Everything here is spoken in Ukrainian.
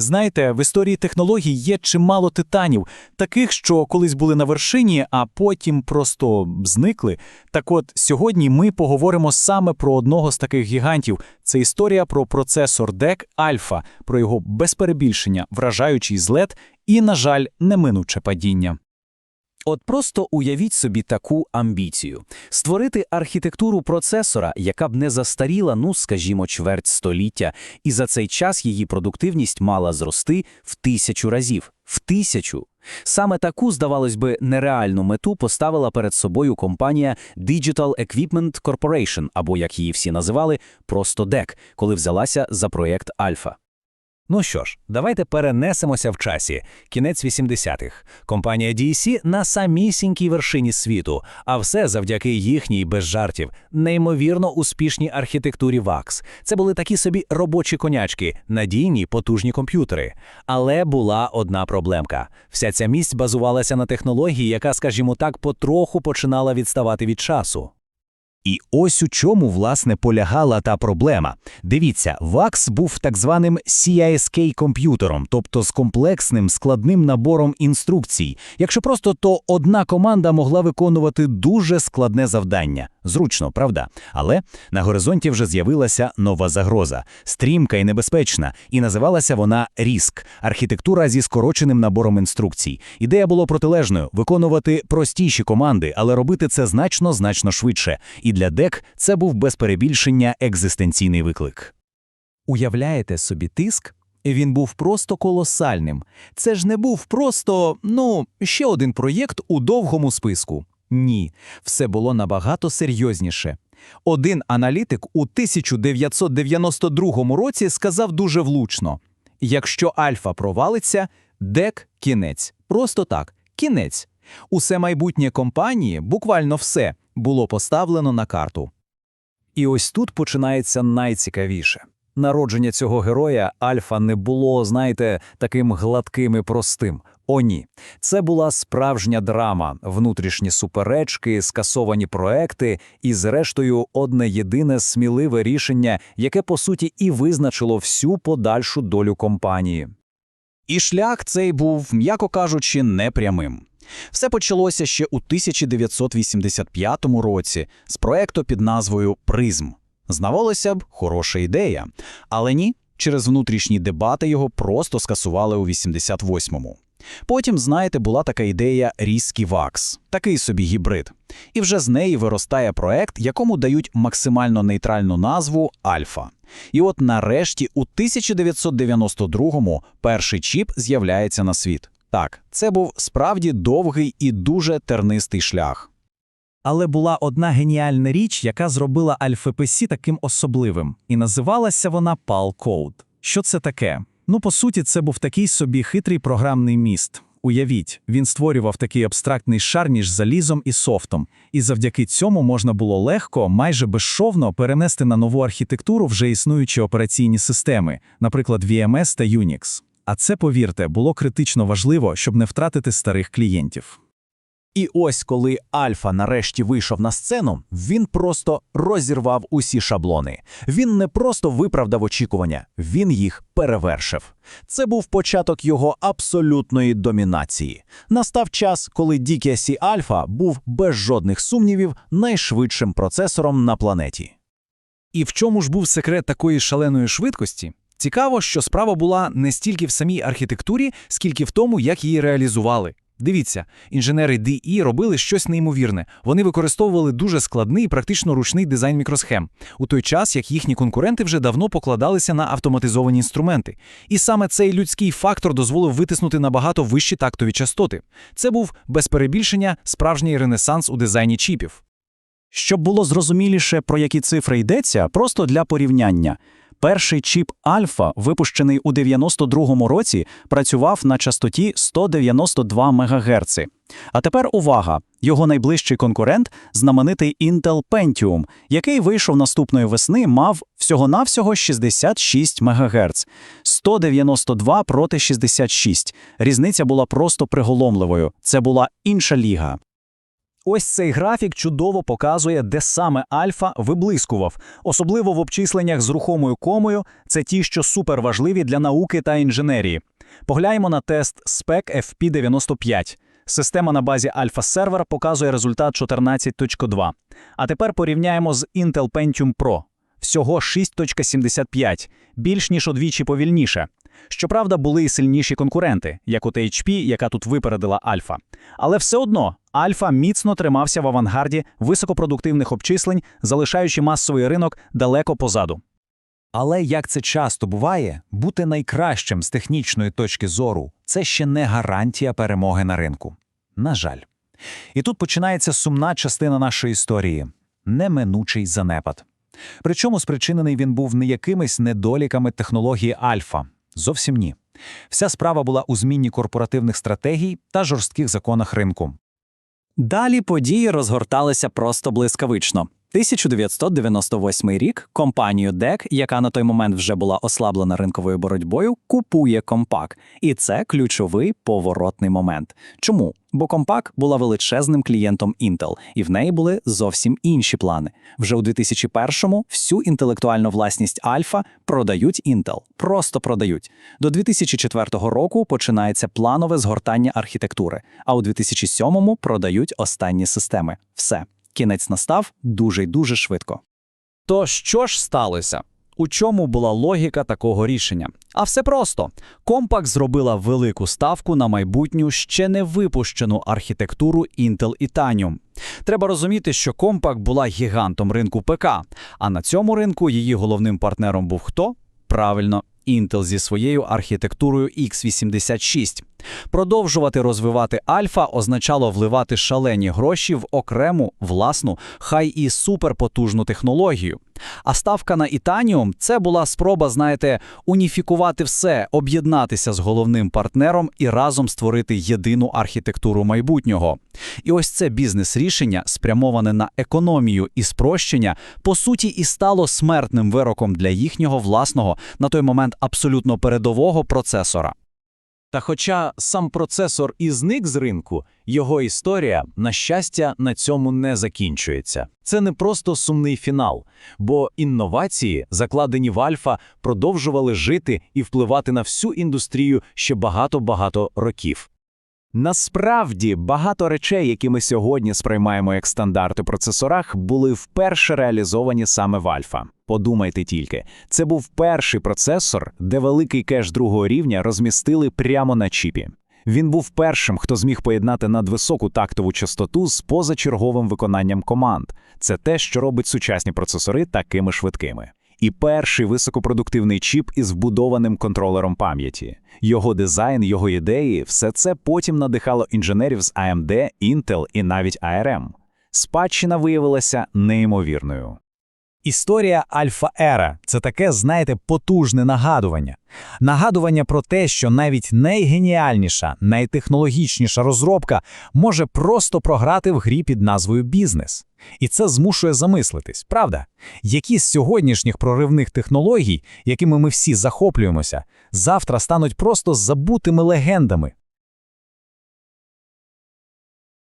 Знаєте, в історії технологій є чимало титанів, таких, що колись були на вершині, а потім просто зникли. Так от, сьогодні ми поговоримо саме про одного з таких гігантів. Це історія про процесор DEC Альфа, про його безперебільшення, вражаючий злет і, на жаль, неминуче падіння. От просто уявіть собі таку амбіцію – створити архітектуру процесора, яка б не застаріла, ну, скажімо, чверть століття, і за цей час її продуктивність мала зрости в тисячу разів. В тисячу. Саме таку, здавалось би, нереальну мету поставила перед собою компанія Digital Equipment Corporation, або, як її всі називали, просто DEC, коли взялася за проєкт Альфа. Ну що ж, давайте перенесемося в часі. Кінець 80-х. Компанія DEC на самісінькій вершині світу, а все завдяки їхній, без жартів, неймовірно успішній архітектурі VAX. Це були такі собі робочі конячки, надійні, потужні комп'ютери. Але була одна проблемка. Вся ця місць базувалася на технології, яка, скажімо так, потроху починала відставати від часу. І ось у чому, власне, полягала та проблема. Дивіться, VAX був так званим CISK-комп'ютером, тобто з комплексним складним набором інструкцій. Якщо просто, то одна команда могла виконувати дуже складне завдання. Зручно, правда? Але на горизонті вже з'явилася нова загроза, стрімка і небезпечна, і називалася вона RISC – архітектура зі скороченим набором інструкцій. Ідея була протилежною – виконувати простіші команди, але робити це значно-значно швидше. І для DEC це був без перебільшення екзистенційний виклик. Уявляєте собі тиск? Він був просто колосальним. Це ж не був просто, ну, ще один проєкт у довгому списку. Ні, все було набагато серйозніше. Один аналітик у 1992 році сказав дуже влучно: якщо альфа провалиться, дек кінець. Просто так, кінець. Усе майбутнє компанії, буквально все, було поставлено на карту. І ось тут починається найцікавіше. Народження цього героя Альфа не було, знаєте, таким гладким і простим. О, ні. Це була справжня драма, внутрішні суперечки, скасовані проекти і, зрештою, одне єдине сміливе рішення, яке, по суті, і визначило всю подальшу долю компанії. І шлях цей був, м'яко кажучи, непрямим. Все почалося ще у 1985 році з проекту під назвою Призм. Здавалося б, хороша ідея, але ні, через внутрішні дебати його просто скасували у 88-му. Потім, знаєте, була така ідея Різкий Вакс, такий собі гібрид. І вже з неї виростає проект, якому дають максимально нейтральну назву Альфа. І от нарешті у 1992-му перший чіп з'являється на світ. Так, це був справді довгий і дуже тернистий шлях. Але була одна геніальна річ, яка зробила альфа-ПСі таким особливим, і називалася вона PAL Code. Що це таке? Ну, по суті, це був такий собі хитрий програмний міст. Уявіть, він створював такий абстрактний шар між залізом і софтом, і завдяки цьому можна було легко, майже безшовно перенести на нову архітектуру вже існуючі операційні системи, наприклад, VMS та Unix. А це, повірте, було критично важливо, щоб не втратити старих клієнтів. І ось коли Альфа нарешті вийшов на сцену, він просто розірвав усі шаблони. Він не просто виправдав очікування, він їх перевершив. Це був початок його абсолютної домінації. Настав час, коли DKC Альфа був без жодних сумнівів найшвидшим процесором на планеті. І в чому ж був секрет такої шаленої швидкості? Цікаво, що справа була не стільки в самій архітектурі, скільки в тому, як її реалізували. Дивіться, інженери DE робили щось неймовірне. Вони використовували дуже складний і практично ручний дизайн мікросхем, у той час як їхні конкуренти вже давно покладалися на автоматизовані інструменти. І саме цей людський фактор дозволив витиснути набагато вищі тактові частоти. Це був без перебільшення справжній ренесанс у дизайні чіпів. Щоб було зрозуміліше, про які цифри йдеться, просто для порівняння. Перший чіп Альфа, випущений у 92-му році, працював на частоті 192 МГц. А тепер увага! Його найближчий конкурент знаменитий Intel Pentium, який вийшов наступної весни, мав всього-навсього 66 МГц. 192 проти 66. Різниця була просто приголомливою. Це була інша ліга. Ось цей графік чудово показує, де саме альфа виблискував, особливо в обчисленнях з рухомою комою, це ті, що суперважливі для науки та інженерії. Погляньмо на тест SPEC FP95. Система на базі Alpha Server показує результат 14.2. А тепер порівняємо з Intel Pentium Pro. Всього 6.75, більш ніж удвічі повільніше. Щоправда, були і сильніші конкуренти, як от HP, яка тут випередила Альфа. Але все одно Альфа міцно тримався в авангарді високопродуктивних обчислень, залишаючи масовий ринок далеко позаду. Але як це часто буває, бути найкращим з технічної точки зору це ще не гарантія перемоги на ринку. На жаль. І тут починається сумна частина нашої історії неминучий занепад. Причому спричинений він був не якимись недоліками технології Альфа. Зовсім ні. Вся справа була у зміні корпоративних стратегій та жорстких законах ринку. Далі події розгорталися просто блискавично. 1998 рік компанію DEC, яка на той момент вже була ослаблена ринковою боротьбою, купує Compaq. І це ключовий поворотний момент. Чому? Бо Compaq була величезним клієнтом Intel, і в неї були зовсім інші плани. Вже у 2001-му всю інтелектуальну власність Альфа продають Intel. Просто продають. До 2004 року починається планове згортання архітектури, а у 2007-му продають останні системи. Все. Кінець настав дуже й дуже швидко. То що ж сталося? У чому була логіка такого рішення? А все просто. Compaq зробила велику ставку на майбутню ще не випущену архітектуру Intel Itanium. Треба розуміти, що Compaq була гігантом ринку ПК, а на цьому ринку її головним партнером був хто? Правильно, Intel зі своєю архітектурою x86. Продовжувати розвивати альфа означало вливати шалені гроші в окрему, власну, хай і суперпотужну технологію. А ставка на Ітаніум – це була спроба, знаєте, уніфікувати все, об'єднатися з головним партнером і разом створити єдину архітектуру майбутнього. І ось це бізнес-рішення, спрямоване на економію і спрощення, по суті і стало смертним вироком для їхнього власного, на той момент абсолютно передового процесора. Та хоча сам процесор і зник з ринку, його історія, на щастя, на цьому не закінчується. Це не просто сумний фінал, бо інновації, закладені в Альфа, продовжували жити і впливати на всю індустрію ще багато-багато років. Насправді, багато речей, які ми сьогодні сприймаємо як стандарти процесорах, були вперше реалізовані саме в Альфа. Подумайте тільки, це був перший процесор, де великий кеш другого рівня розмістили прямо на чіпі. Він був першим, хто зміг поєднати надвисоку тактову частоту з позачерговим виконанням команд. Це те, що робить сучасні процесори такими швидкими. І перший високопродуктивний чіп із вбудованим контролером пам'яті. Його дизайн, його ідеї все це потім надихало інженерів з AMD, Intel і навіть ARM. Спадщина виявилася неймовірною. Історія Альфа-Ера – це таке, знаєте, потужне нагадування. Нагадування про те, що навіть найгеніальніша, найтехнологічніша розробка може просто програти в грі під назвою бізнес. І це змушує замислитись, правда? Які з сьогоднішніх проривних технологій, якими ми всі захоплюємося, завтра стануть просто забутими легендами,